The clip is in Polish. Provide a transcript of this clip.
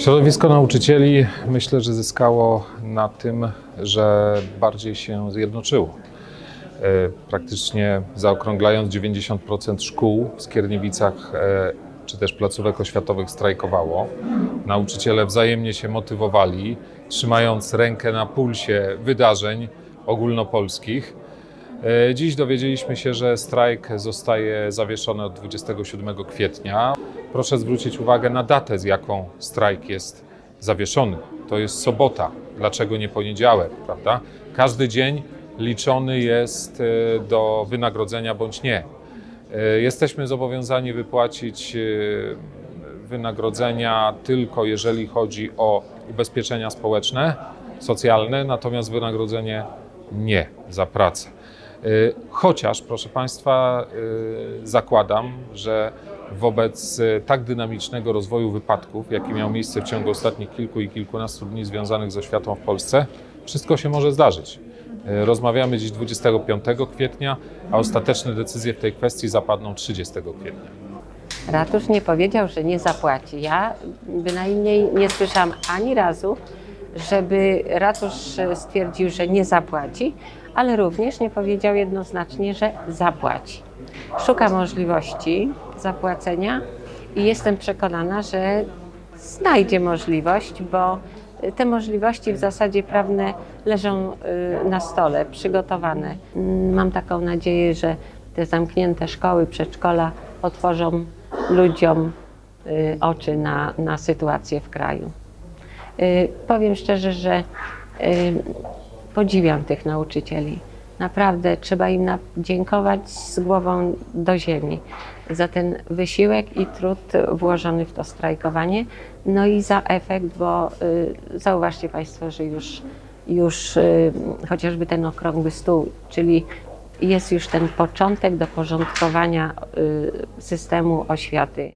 Środowisko nauczycieli myślę, że zyskało na tym, że bardziej się zjednoczyło. E, Praktycznie zaokrąglając 90% szkół w Skierniewicach e, czy też placówek oświatowych strajkowało. Nauczyciele wzajemnie się motywowali, trzymając rękę na pulsie wydarzeń ogólnopolskich. E, Dziś dowiedzieliśmy się, że strajk zostaje zawieszony od 27 kwietnia. Proszę zwrócić uwagę na datę, z jaką strajk jest zawieszony. To jest sobota. Dlaczego nie poniedziałek, prawda? Każdy dzień liczony jest e, do wynagrodzenia bądź nie. E, Jesteśmy zobowiązani wypłacić wynagrodzenia tylko jeżeli chodzi o ubezpieczenia społeczne, socjalne, natomiast wynagrodzenie nie za pracę. Y, Chociaż, proszę Państwa, y, zakładam, że wobec y, tak dynamicznego rozwoju wypadków, jaki miał miejsce w ciągu ostatnich kilku i kilkunastu dni związanych z oświatą w Polsce, wszystko się może zdarzyć. Rozmawiamy dziś 25 kwietnia, a ostateczne decyzje w tej kwestii zapadną 30 kwietnia. Ratusz nie powiedział, że nie zapłaci. Ja bynajmniej nie słyszałam ani razu, żeby ratusz stwierdził, że nie zapłaci, ale również nie powiedział jednoznacznie, że zapłaci. Szuka możliwości zapłacenia i jestem przekonana, że znajdzie możliwość, bo te możliwości w zasadzie prawne leżą y, na stole, przygotowane. Mm, Mam taką nadzieję, że te zamknięte szkoły, przedszkola otworzą ludziom y, oczy na, na sytuację w kraju. Y, Powiem szczerze, że podziwiam tych nauczycieli. Naprawdę trzeba im dziękować z głową do ziemi za ten wysiłek i trud włożony w to strajkowanie, no i za efekt, bo y, zauważcie Państwo, że już, już y, chociażby ten okrągły stół, czyli jest już ten początek do porządkowania y, systemu oświaty.